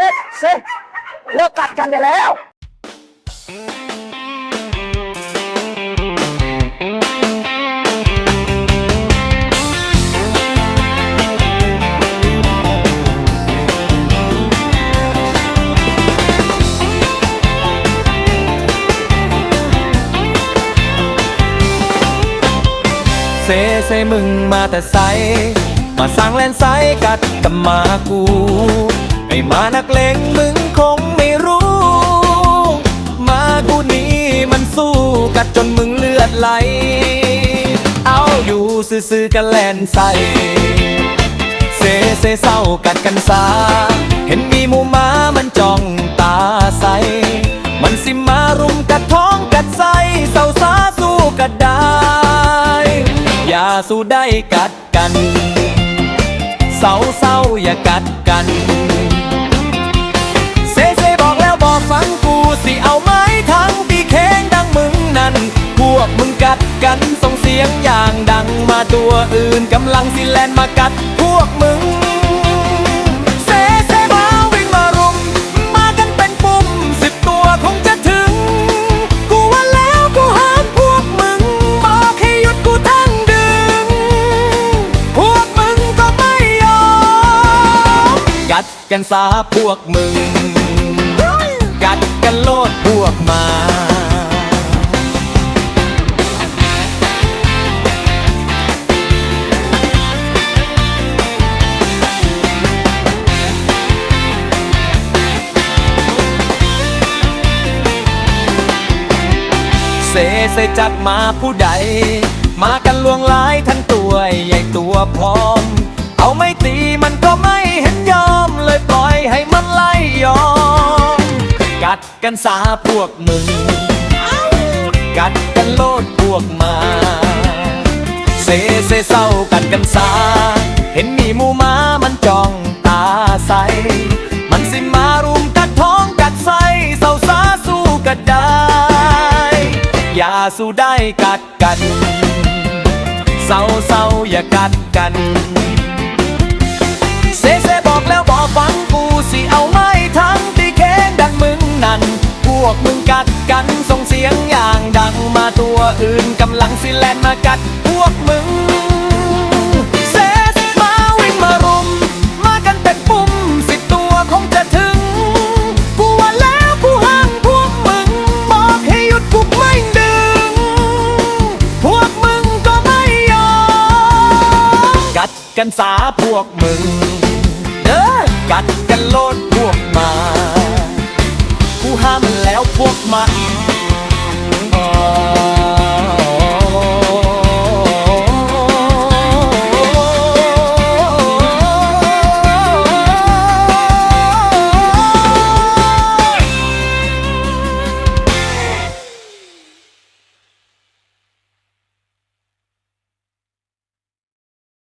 เซ็ตเซ็ตเลิกกัดกันได้แล้วเซเซมึงมาแต่ไซมาสร้างแลนไซกัดกับมากู ไอ้มานักเลงมึงคงไม่รู้ มากูนี้มันสู้กัดจนมึงเลือดไหล เอาอยู่ซื่อๆกันแลนไซเซเซเศร้ากัดกันซาเห็นมีหมูม้ามันจ้องตาใส มันสิมารุมกัดท้องกัดไส้เศร้าซาสู้กัดได้ อย่าสู้ได้กัดกันเศร้าเศร้าอย่ากัดกัน ตัวอื่นกำลังสิแลนมากัดพวกมึงเซเซมาวิ่งมารุม มากันเป็นปุ่มสิบตัวคงจะถึง กูว่าแล้วกูห้ามพวกมึงบอกให้หยุดกูทั้งดึง พวกมึงก็ไม่ยอม กัดกันซาพวกมึง กัดกันโลดพวกมา เซเซจัดมาผู้ใด มากันลวงลายทั้งตัวใหญ่ตัวพร้อม เอาไม่ตีมันก็ไม่เห็นยอม เลยปล่อยให้มันไล่ยอม กัดกันสาพวกมึง กัดกันโลดพวกมาเซเซเศร้ากัดกันสา เห็นมีมูม้ามันจ้องตาใส มันสิมารุมกัดท้องกัดไส้เศร้าซาสู้กัดได้ อย่าสู้ได้กัดกันเศร้าเศร้าอย่ากัดกัน เซเซบอกแล้วบอกฟังกูสิเอาไม้ทั้งตีแข้งดังมึงนั่น พวกมึงกัดกันส่งเสียงอย่างดังมาตัวอื่นกำลังสิแลนมากัดพวกมึง กันสาพวกมึง เด้อกัดกันโลดพวกมา กูห้ามมันแล้วพวกมันอ่า